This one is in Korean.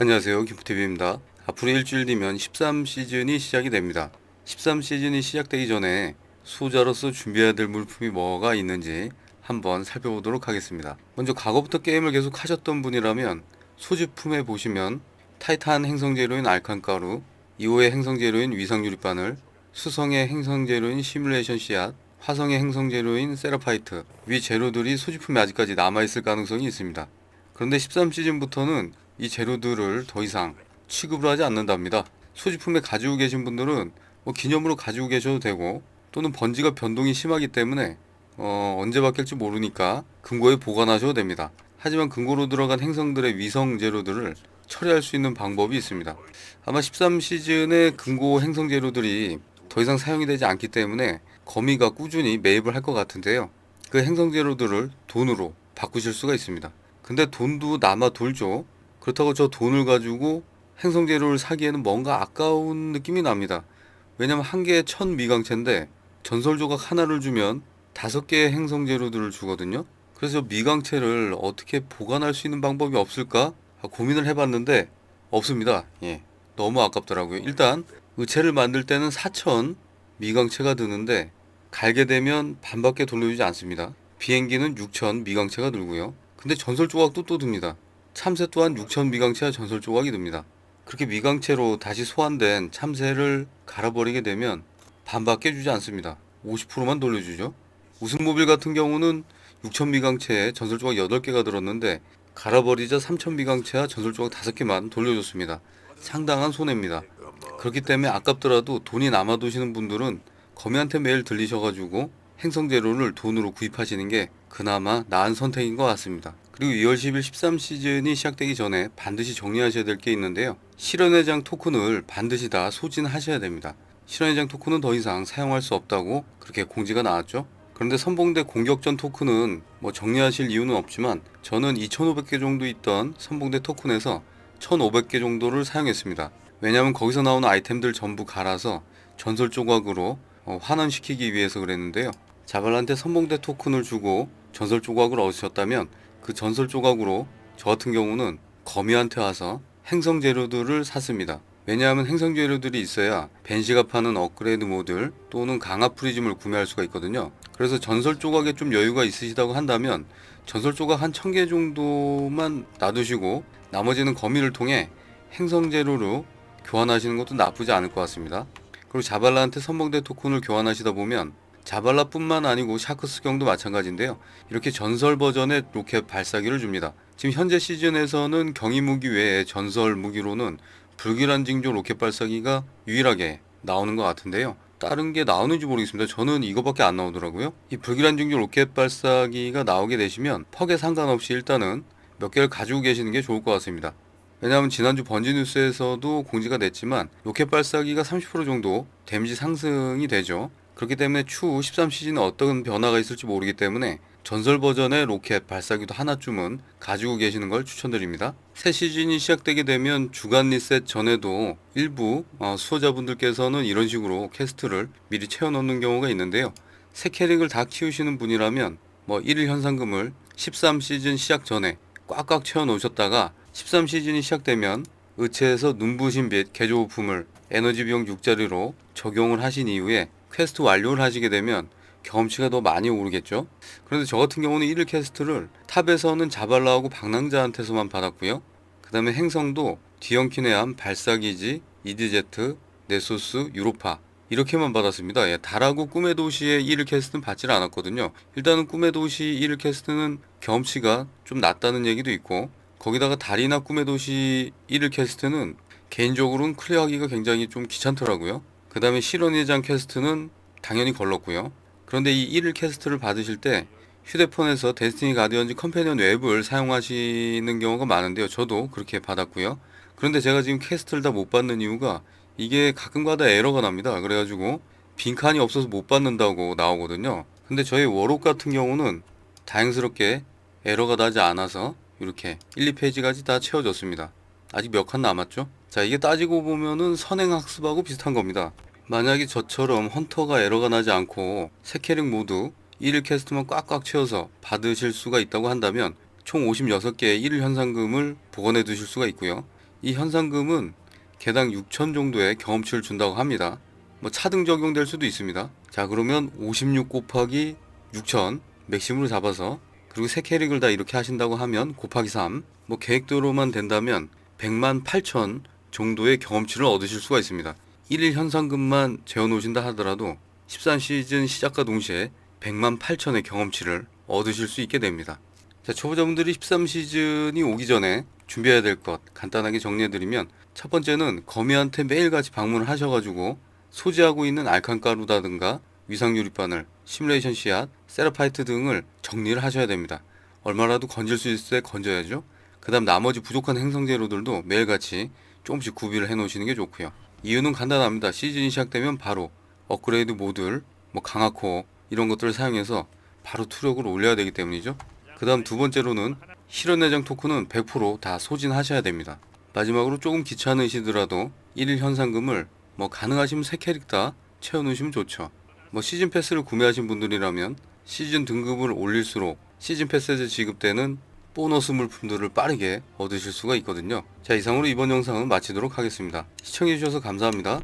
안녕하세요. 김포TV입니다. 앞으로 일주일 뒤면 13시즌이 시작이 됩니다. 13시즌이 시작되기 전에 수호자로서 준비해야 될 물품이 뭐가 있는지 한번 살펴보도록 하겠습니다. 먼저 과거부터 게임을 계속 하셨던 분이라면 소지품에 보시면 타이탄 행성재료인 알칸가루, 2호의 행성재료인 위상유리바늘, 수성의 행성재료인 시뮬레이션 씨앗, 화성의 행성재료인 세라파이트 위 재료들이 소지품에 아직까지 남아있을 가능성이 있습니다. 그런데 13시즌부터는 이 재료들을 더 이상 취급을 하지 않는답니다. 소지품에 가지고 계신 분들은 뭐 기념으로 가지고 계셔도 되고 또는 번지가 변동이 심하기 때문에 어, 언제 바뀔지 모르니까 금고에 보관하셔도 됩니다. 하지만 금고로 들어간 행성들의 위성 재료들을 처리할 수 있는 방법이 있습니다. 아마 13 시즌의 금고 행성 재료들이 더 이상 사용이 되지 않기 때문에 거미가 꾸준히 매입을 할 것 같은데요. 그 행성 재료들을 돈으로 바꾸실 수가 있습니다. 근데 돈도 남아 돌죠. 그렇다고 저 돈을 가지고 행성 재료를 사기에는 뭔가 아까운 느낌이 납니다. 왜냐면 한 개에 천 미강체인데 전설 조각 하나를 주면 다섯 개의 행성 재료들을 주거든요. 그래서 미강체를 어떻게 보관할 수 있는 방법이 없을까 아, 고민을 해봤는데 없습니다. 예, 너무 아깝더라고요. 일단 의체를 만들 때는 4천 미강체가 드는데 갈게 되면 반밖에 돌려주지 않습니다. 비행기는 6천 미강체가 들고요. 근데 전설 조각도 또 듭니다. 참새 또한 6천 미강체와 전설 조각이 듭니다. 그렇게 미강체로 다시 소환된 참새를 갈아버리게 되면 반밖에 주지 않습니다. 50%만 돌려주죠. 우승모빌 같은 경우는 6천 미강체에 전설 조각 8개가 들었는데 갈아버리자 3천 미강체와 전설 조각 5개만 돌려줬습니다. 상당한 손해입니다. 그렇기 때문에 아깝더라도 돈이 남아두시는 분들은 거미한테 매일 들리셔가지고 행성 재료를 돈으로 구입하시는 게 그나마 나은 선택인 것 같습니다. 그리고 2월 10일 13 시즌이 시작되기 전에 반드시 정리하셔야 될 게 있는데요. 실현회장 토큰을 반드시 다 소진하셔야 됩니다. 실현회장 토큰은 더 이상 사용할 수 없다고 그렇게 공지가 나왔죠. 그런데 선봉대 공격전 토큰은 뭐 정리하실 이유는 없지만 저는 2,500개 정도 있던 선봉대 토큰에서 1,500개 정도를 사용했습니다. 왜냐하면 거기서 나오는 아이템들 전부 갈아서 전설 조각으로 어, 환원시키기 위해서 그랬는데요. 자발한테 선봉대 토큰을 주고 전설 조각을 얻으셨다면 그 전설 조각으로 저 같은 경우는 거미한테 와서 행성 재료들을 샀습니다. 왜냐하면 행성 재료들이 있어야 벤시가 파는 업그레이드 모듈 또는 강화 프리즘을 구매할 수가 있거든요. 그래서 전설 조각에 좀 여유가 있으시다고 한다면 전설 조각 한 1000개 정도만 놔두시고 나머지는 거미를 통해 행성 재료로 교환하시는 것도 나쁘지 않을 것 같습니다. 그리고 자발라한테 선봉대 토큰을 교환하시다 보면 자발라뿐만 아니고 샤크스경도 마찬가지인데요. 이렇게 전설 버전의 로켓 발사기를 줍니다. 지금 현재 시즌에서는 경이 무기 외에 전설 무기로는 불길한 징조 로켓 발사기가 유일하게 나오는 것 같은데요. 다른 게 나오는지 모르겠습니다. 저는 이거밖에 안 나오더라고요. 이 불길한 징조 로켓 발사기가 나오게 되시면 퍽에 상관없이 일단은 몇 개를 가지고 계시는 게 좋을 것 같습니다. 왜냐하면 지난주 번지 뉴스에서도 공지가 됐지만 로켓 발사기가 30% 정도 데미지 상승이 되죠. 그렇기 때문에 추후 13시즌에 어떤 변화가 있을지 모르기 때문에 전설 버전의 로켓 발사기도 하나쯤은 가지고 계시는 걸 추천드립니다. 새 시즌이 시작되게 되면 주간 리셋 전에도 일부 어, 수호자분들께서는 이런 식으로 캐스트를 미리 채워놓는 경우가 있는데요. 새 캐릭을 다 키우시는 분이라면 뭐 1일 현상금을 13시즌 시작 전에 꽉꽉 채워 놓으셨다가 13시즌이 시작되면 의체에서 눈부신 빛 개조 부품을 에너지 비용 6자리로 적용을 하신 이후에 퀘스트 완료를 하시게 되면 경험치가 더 많이 오르겠죠. 그런데 저 같은 경우는 1일 퀘스트를 탑에서는 자발라하고 방랑자한테서만 받았고요. 그 다음에 행성도 디언키네암, 발사기지, 이드제트, 네소스, 유로파 이렇게만 받았습니다. 예, 달하고 꿈의 도시의 1일 캐스트는 받질 않았거든요. 일단은 꿈의 도시 1일 캐스트는 경험치가 좀 낮다는 얘기도 있고 거기다가 달이나 꿈의 도시 1일 캐스트는 개인적으로는 클리어하기가 굉장히 좀 귀찮더라고요. 그 다음에 실현회장 캐스트는 당연히 걸렀고요. 그런데 이 1일 캐스트를 받으실 때 휴대폰에서 데스티니 가디언즈 컴패니언 웹을 사용하시는 경우가 많은데요. 저도 그렇게 받았고요. 그런데 제가 지금 캐스트를 다 못 받는 이유가 이게 가끔가다 에러가 납니다. 그래가지고 빈칸이 없어서 못 받는다고 나오거든요. 근데 저희 워록 같은 경우는 다행스럽게 에러가 나지 않아서 이렇게 1, 2페이지까지 다 채워졌습니다. 아직 몇 칸 남았죠? 자, 이게 따지고 보면은 선행학습하고 비슷한 겁니다. 만약에 저처럼 헌터가 에러가 나지 않고 세 캐릭 모두 1일 캐스트만 꽉꽉 채워서 받으실 수가 있다고 한다면 총 56개의 1일 현상금을 복원해 두실 수가 있고요. 이 현상금은 개당 6천 정도의 경험치를 준다고 합니다. 뭐 차등 적용될 수도 있습니다. 자 그러면 56 곱하기 6천 맥심으로 잡아서 그리고 세 캐릭을 다 이렇게 하신다고 하면 곱하기 3. 뭐 계획대로만 된다면 100만 8천 정도의 경험치를 얻으실 수가 있습니다. 1일 현상금만 재워 놓으신다 하더라도 13시즌 시작과 동시에 100만 8천의 경험치를 얻으실 수 있게 됩니다. 자, 초보자분들이 13시즌이 오기 전에 준비해야 될 것 간단하게 정리해드리면 첫 번째는 거미한테 매일같이 방문을 하셔가지고 소지하고 있는 알칸가루다든가 위상유리바늘, 시뮬레이션 씨앗, 세라파이트 등을 정리를 하셔야 됩니다. 얼마라도 건질 수 있을 때 건져야죠. 그 다음 나머지 부족한 행성재료들도 매일같이 조금씩 구비를 해 놓으시는 게 좋고요. 이유는 간단합니다. 시즌이 시작되면 바로 업그레이드 모듈, 뭐 강화코 이런 것들을 사용해서 바로 투력을 올려야 되기 때문이죠. 그 다음 두 번째로는 실현 내장 토큰은 100%다 소진하셔야 됩니다. 마지막으로 조금 귀찮으시더라도 1일 현상금을 뭐 가능하시면 세 캐릭 다 채워 놓으시면 좋죠. 뭐 시즌 패스를 구매하신 분들이라면 시즌 등급을 올릴수록 시즌 패스에서 지급되는 보너스 물품들을 빠르게 얻으실 수가 있거든요. 자, 이상으로 이번 영상은 마치도록 하겠습니다. 시청해주셔서 감사합니다.